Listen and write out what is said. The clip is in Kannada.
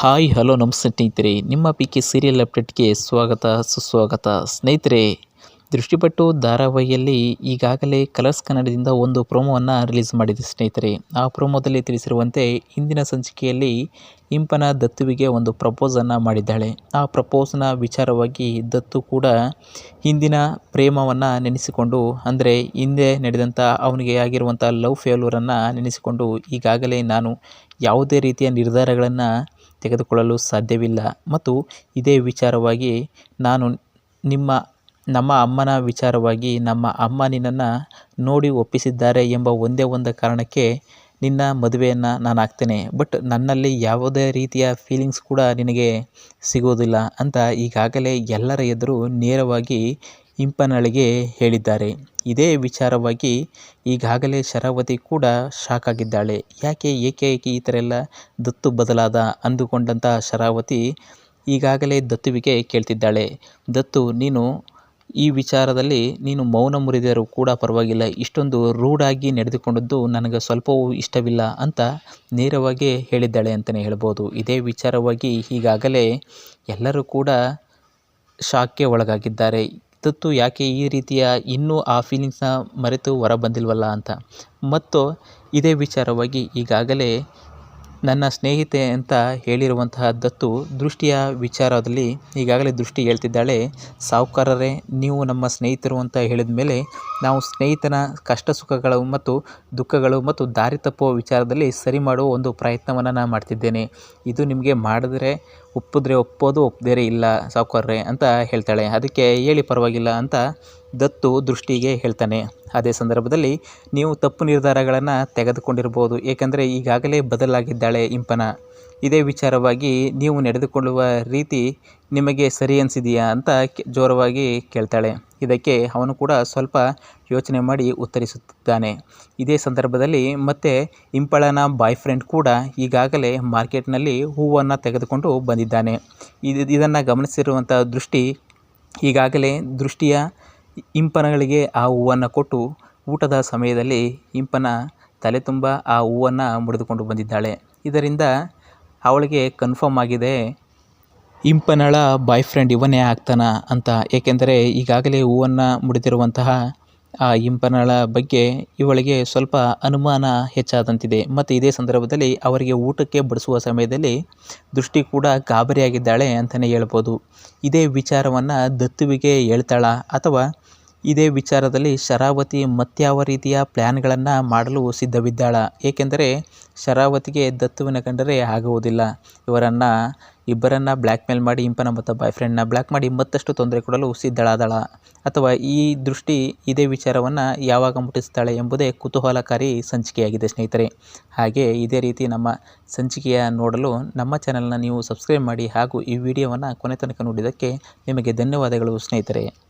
ಹಾಯ್, ಹಲೋ, ನಮಸ್ತೆ ಸ್ನೇಹಿತರೆ. ನಿಮ್ಮ ಪಿ ಕೆ ಸೀರಿಯಲ್ ಅಪ್ಡೇಟ್ಗೆ ಸ್ವಾಗತ, ಸುಸ್ವಾಗತ. ಸ್ನೇಹಿತರೆ, ದೃಷ್ಟಿಪಟ್ಟು ಧಾರಾವಾಹಿಯಲ್ಲಿ ಈಗಾಗಲೇ ಕಲರ್ಸ್ ಕನ್ನಡದಿಂದ ಒಂದು ಪ್ರೋಮೋವನ್ನು ರಿಲೀಸ್ ಮಾಡಿದೆ ಸ್ನೇಹಿತರೆ. ಆ ಪ್ರೋಮೋದಲ್ಲಿ ತಿಳಿಸಿರುವಂತೆ ಇಂದಿನ ಸಂಚಿಕೆಯಲ್ಲಿ ಇಂಪನ ದತ್ತುವಿಗೆ ಒಂದು ಪ್ರಪೋಸನ್ನು ಮಾಡಿದ್ದಾಳೆ. ಆ ಪ್ರಪೋಸ್ನ ವಿಚಾರವಾಗಿ ದತ್ತು ಕೂಡ ಹಿಂದಿನ ಪ್ರೇಮವನ್ನು ನೆನೆಸಿಕೊಂಡು, ಅಂದರೆ ಹಿಂದೆ ನಡೆದಂಥ ಅವನಿಗೆ ಆಗಿರುವಂಥ ಲವ್ ಫೇಲ್ಯೂರನ್ನು ನೆನೆಸಿಕೊಂಡು, ಈಗಾಗಲೇ ನಾನು ಯಾವುದೇ ರೀತಿಯ ನಿರ್ಧಾರಗಳನ್ನು ತೆಗೆದುಕೊಳ್ಳಲು ಸಾಧ್ಯವಿಲ್ಲ. ಮತ್ತು ಇದೇ ವಿಚಾರವಾಗಿ ನಾನು ನಿಮ್ಮ, ನಮ್ಮ ಅಮ್ಮನ ವಿಚಾರವಾಗಿ ನಮ್ಮ ಅಮ್ಮ ನಿನ್ನನ್ನು ನೋಡಿ ಒಪ್ಪಿಸಿದ್ದಾರೆ ಎಂಬ ಒಂದೇ ಒಂದು ಕಾರಣಕ್ಕೆ ನಿನ್ನ ಮದುವೆಯನ್ನು ನಾನು ಹಾಕ್ತೇನೆ. ಬಟ್ ನನ್ನಲ್ಲಿ ಯಾವುದೇ ರೀತಿಯ ಫೀಲಿಂಗ್ಸ್ ಕೂಡ ನಿನಗೆ ಸಿಗೋದಿಲ್ಲ ಅಂತ ಈಗಾಗಲೇ ಎಲ್ಲರ ಎದುರು ನೇರವಾಗಿ ಇಂಪನಳಿಗೆ ಹೇಳಿದ್ದಾರೆ. ಇದೇ ವಿಚಾರವಾಗಿ ಈಗಾಗಲೇ ಶರಾವತಿ ಕೂಡ ಶಾಕ್ ಆಗಿದ್ದಾಳೆ. ಯಾಕೆ, ಏಕೆ ಈ ಥರ ಎಲ್ಲ ದತ್ತು ಬದಲಾದ ಅಂದುಕೊಂಡಂಥ ಶರಾವತಿ ಈಗಾಗಲೇ ದತ್ತುವಿಗೆ ಕೇಳ್ತಿದ್ದಾಳೆ. ದತ್ತು, ನೀನು ಈ ವಿಚಾರದಲ್ಲಿ ನೀನು ಮೌನ ಮುರಿದರೂ ಕೂಡ ಪರವಾಗಿಲ್ಲ. ಇಷ್ಟೊಂದು ರೂಢಾಗಿ ನಡೆದುಕೊಂಡದ್ದು ನನಗೆ ಸ್ವಲ್ಪವೂ ಇಷ್ಟವಿಲ್ಲ ಅಂತ ನೇರವಾಗಿ ಹೇಳಿದ್ದಾಳೆ ಅಂತಲೇ ಹೇಳ್ಬೋದು. ಇದೇ ವಿಚಾರವಾಗಿ ಈಗಾಗಲೇ ಎಲ್ಲರೂ ಕೂಡ ಶಾಕ್ಗೆ ಒಳಗಾಗಿದ್ದಾರೆ. ದತ್ತು ಯಾಕೆ ಈ ರೀತಿಯ ಇನ್ನೂ ಆ ಫೀಲಿಂಗ್ಸ್ನ ಮರೆತು ಹೊರ ಬಂದಿಲ್ವಲ್ಲ ಅಂತ. ಮತ್ತು ಇದೇ ವಿಚಾರವಾಗಿ ಈಗಾಗಲೇ ನನ್ನ ಸ್ನೇಹಿತೆ ಅಂತ ಹೇಳಿರುವಂತಹ ದತ್ತು ದೃಷ್ಟಿಯ ವಿಚಾರದಲ್ಲಿ ಈಗಾಗಲೇ ದೃಷ್ಟಿ ಹೇಳ್ತಿದ್ದಾಳೆ. ಸಾಹುಕಾರರೇ, ನೀವು ನಮ್ಮ ಸ್ನೇಹಿತರು ಅಂತ ಹೇಳಿದ ಮೇಲೆ ನಾವು ಸ್ನೇಹಿತನ ಕಷ್ಟ ಸುಖಗಳು ಮತ್ತು ದುಃಖಗಳು ಮತ್ತು ದಾರಿ ತಪ್ಪುವ ವಿಚಾರದಲ್ಲಿ ಸರಿ ಮಾಡುವ ಒಂದು ಪ್ರಯತ್ನವನ್ನು ನಾನು ಮಾಡ್ತಿದ್ದೇನೆ. ಇದು ನಿಮಗೆ ಮಾಡಿದ್ರೆ ಒಪ್ಪಿದ್ರೆ ಒಪ್ಪೋದು ಒಪ್ಪದೇರೆ ಇಲ್ಲ ಸಾಹುಕಾರರೇ ಅಂತ ಹೇಳ್ತಾಳೆ. ಅದಕ್ಕೆ ಹೇಳಿ ಪರವಾಗಿಲ್ಲ ಅಂತ ದತ್ತು ದೃಷ್ಟಿಗೆ ಹೇಳ್ತಾನೆ. ಅದೇ ಸಂದರ್ಭದಲ್ಲಿ ನೀವು ತಪ್ಪು ನಿರ್ಧಾರಗಳನ್ನು ತೆಗೆದುಕೊಂಡಿರ್ಬೋದು. ಏಕೆಂದರೆ ಈಗಾಗಲೇ ಬದಲಾಗಿದ್ದಾಳೆ ಇಂಪನ. ಇದೇ ವಿಚಾರವಾಗಿ ನೀವು ನಡೆದುಕೊಳ್ಳುವ ರೀತಿ ನಿಮಗೆ ಸರಿ ಅನಿಸಿದೆಯಾ ಅಂತ ಜೋರವಾಗಿ ಕೇಳ್ತಾಳೆ. ಇದಕ್ಕೆ ಅವನು ಕೂಡ ಸ್ವಲ್ಪ ಯೋಚನೆ ಮಾಡಿ ಉತ್ತರಿಸುತ್ತಿದ್ದಾನೆ. ಇದೇ ಸಂದರ್ಭದಲ್ಲಿ ಮತ್ತೆ ಇಂಪಳನ ಬಾಯ್ ಫ್ರೆಂಡ್ ಕೂಡ ಈಗಾಗಲೇ ಮಾರ್ಕೆಟ್ನಲ್ಲಿ ಹೂವನ್ನು ತೆಗೆದುಕೊಂಡು ಬಂದಿದ್ದಾನೆ. ಇದು ಇದನ್ನು ಗಮನಿಸಿರುವಂಥ ದೃಷ್ಟಿ ಈಗಾಗಲೇ ದೃಷ್ಟಿಯ ಇಂಪನಗಳಿಗೆ ಆ ಹೂವನ್ನು ಕೊಟ್ಟು ಊಟದ ಸಮಯದಲ್ಲಿ ಇಂಪನ ತಲೆ ತುಂಬ ಆ ಹೂವನ್ನು ಮುಡಿದುಕೊಂಡು ಬಂದಿದ್ದಾಳೆ. ಇದರಿಂದ ಅವಳಿಗೆ ಕನ್ಫರ್ಮ್ ಆಗಿದೆ, ಇಂಪನಳ ಬಾಯ್ ಫ್ರೆಂಡ್ ಇವನೇ ಆಗ್ತಾನ ಅಂತ. ಏಕೆಂದರೆ ಈಗಾಗಲೇ ಹೂವನ್ನು ಮುಡಿದಿರುವಂತಹ ಆ ಇಂಪನಳ ಬಗ್ಗೆ ಇವಳಿಗೆ ಸ್ವಲ್ಪ ಅನುಮಾನ ಹೆಚ್ಚಾದಂತಿದೆ. ಮತ್ತು ಇದೇ ಸಂದರ್ಭದಲ್ಲಿ ಅವರಿಗೆ ಊಟಕ್ಕೆ ಬಡಿಸುವ ಸಮಯದಲ್ಲಿ ದೃಷ್ಟಿ ಕೂಡ ಗಾಬರಿಯಾಗಿದ್ದಾಳೆ ಅಂತಲೇ ಹೇಳ್ಬೋದು. ಇದೇ ವಿಚಾರವನ್ನು ದತ್ತುವಿಗೆ ಹೇಳ್ತಾಳ ಅಥವಾ ಇದೇ ವಿಚಾರದಲ್ಲಿ ಶರಾವತಿ ಮತ್ಯಾವ ರೀತಿಯ ಪ್ಲ್ಯಾನ್ಗಳನ್ನು ಮಾಡಲು ಸಿದ್ಧವಿದ್ದಾಳ. ಏಕೆಂದರೆ ಶರಾವತಿಗೆ ದತ್ತುವಿನ ಕಂಡರೆ ಆಗುವುದಿಲ್ಲ. ಇವರನ್ನು, ಇಬ್ಬರನ್ನು ಬ್ಲ್ಯಾಕ್ ಮೇಲ್ ಮಾಡಿ ಇಂಪನ ಮತ್ತು ಬಾಯ್ ಫ್ರೆಂಡ್ನ ಬ್ಲ್ಯಾಕ್ ಮಾಡಿ ಮತ್ತಷ್ಟು ತೊಂದರೆ ಕೊಡಲು ಸಿದ್ಧಳಾದಳ. ಅಥವಾ ಈ ದೃಷ್ಟಿ ಇದೇ ವಿಚಾರವನ್ನು ಯಾವಾಗ ಮುಟ್ಟಿಸ್ತಾಳೆ ಎಂಬುದೇ ಕುತೂಹಲಕಾರಿ ಸಂಚಿಕೆಯಾಗಿದೆ ಸ್ನೇಹಿತರೆ. ಹಾಗೆ ಇದೇ ರೀತಿ ನಮ್ಮ ಸಂಚಿಕೆಯ ನೋಡಲು ನಮ್ಮ ಚಾನಲ್ನ ನೀವು ಸಬ್ಸ್ಕ್ರೈಬ್ ಮಾಡಿ ಹಾಗೂ ಈ ವಿಡಿಯೋವನ್ನು ಕೊನೆ ತನಕ ನೋಡಿದ್ದಕ್ಕೆ ನಿಮಗೆ ಧನ್ಯವಾದಗಳು ಸ್ನೇಹಿತರೆ.